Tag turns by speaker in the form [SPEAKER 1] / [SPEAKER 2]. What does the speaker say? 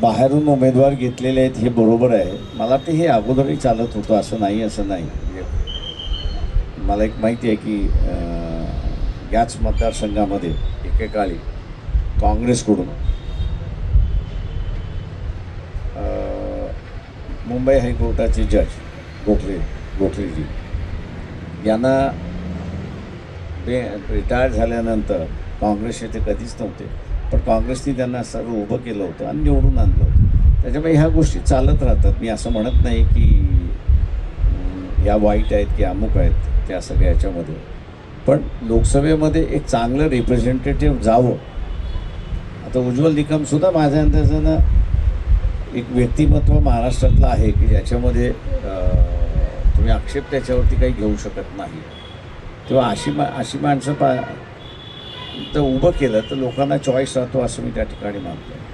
[SPEAKER 1] बाहेरून उमेदवार घेतलेले आहेत हे बरोबर आहे. मला वाटतं हे अगोदरही चालत होतं असं नाही असं नाही. म्हणजे मला एक माहिती आहे की याच मतदारसंघामध्ये एकेकाळी काँग्रेसकडून मुंबई हायकोर्टाचे जज गोखले गोखलेजी यांना बे रिटायर झाल्यानंतर काँग्रेसचे ते कधीच नव्हते. पण काँग्रेसने त्यांना सर्व उभं केलं होतं आणि निवडून आणलं होतं. त्याच्यामुळे ह्या गोष्टी चालत राहतात. मी असं म्हणत नाही की या ह्या वाईट आहेत की अमुक आहेत त्या सगळ्या याच्यामध्ये. पण लोकसभेमध्ये एक चांगलं रिप्रेझेंटेटिव्ह जावं. आता उज्ज्वल निकमसुद्धा माझ्या अंदाजानं एक व्यक्तिमत्व महाराष्ट्रातलं आहे की ज्याच्यामध्ये तुम्ही आक्षेप त्याच्यावरती काही घेऊ शकत नाही. किंवा अशी मा अशी माणसं पा तर उभं केलं तर लोकांना चॉईस राहतो असं मी त्या ठिकाणी मानतो